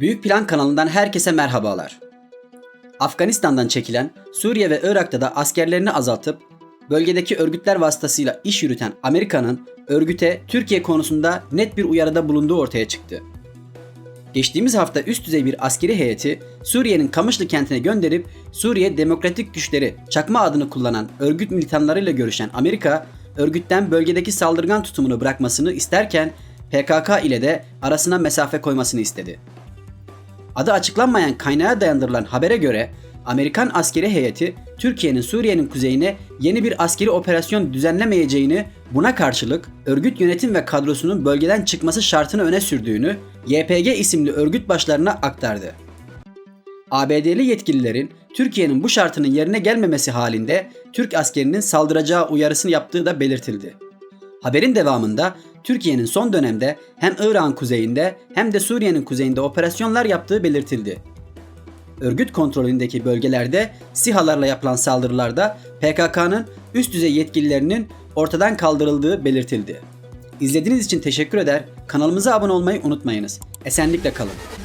Büyük Plan kanalından herkese merhabalar. Afganistan'dan çekilen, Suriye ve Irak'ta da askerlerini azaltıp bölgedeki örgütler vasıtasıyla iş yürüten Amerika'nın örgüte Türkiye konusunda net bir uyarıda bulunduğu ortaya çıktı. Geçtiğimiz hafta üst düzey bir askeri heyeti Suriye'nin Kamışlı kentine gönderip Suriye Demokratik Güçleri çakma adını kullanan örgüt militanlarıyla görüşen Amerika, örgütten bölgedeki saldırgan tutumunu bırakmasını isterken PKK ile de arasına mesafe koymasını istedi. Adı açıklanmayan kaynağa dayandırılan habere göre Amerikan askeri heyeti Türkiye'nin Suriye'nin kuzeyine yeni bir askeri operasyon düzenlemeyeceğini, buna karşılık örgüt yönetim ve kadrosunun bölgeden çıkması şartını öne sürdüğünü YPG isimli örgüt başlarına aktardı. ABD'li yetkililerin Türkiye'nin bu şartının yerine gelmemesi halinde Türk askerinin saldıracağı uyarısını yaptığı da belirtildi. Haberin devamında Türkiye'nin son dönemde hem İran kuzeyinde hem de Suriye'nin kuzeyinde operasyonlar yaptığı belirtildi. Örgüt kontrolündeki bölgelerde SİHA'larla yapılan saldırılarda PKK'nın üst düzey yetkililerinin ortadan kaldırıldığı belirtildi. İzlediğiniz için teşekkür eder, kanalımıza abone olmayı unutmayınız. Esenlikle kalın.